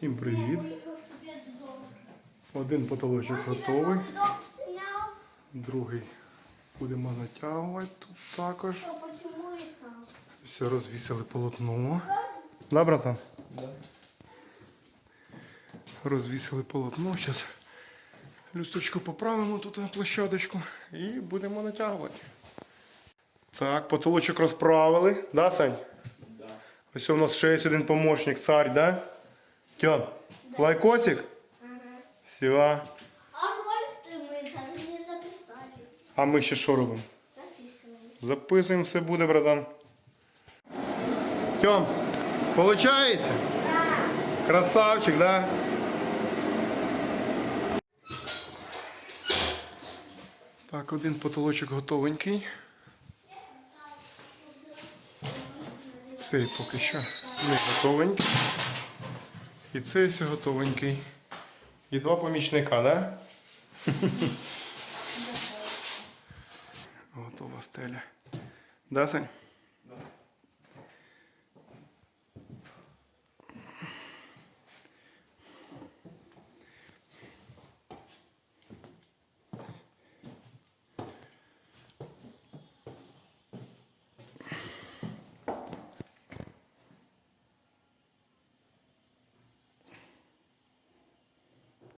Всім привіт! Один потолочок готовий, другий будемо натягувати тут також. Все, розвісили полотно. Да, братан? Да. Розвісили полотно. Зараз люстрочку поправимо тут на площадочку і будемо натягувати. Так, потолочок розправили. Да, Сань? Да. Ось у нас ще є один помощник, царь, да? Тьон, лайкосик? Все. А роль мы так не записали. А ми ще що робимо? Записывали. Записуємо, все буде, братан. Тьом, получається? Красавчик, да? Так, один потолочок готовенький. Цей поки що не готовенький. І цей все готовенький. І два помічника, да? Готова стеля. Да, Сань?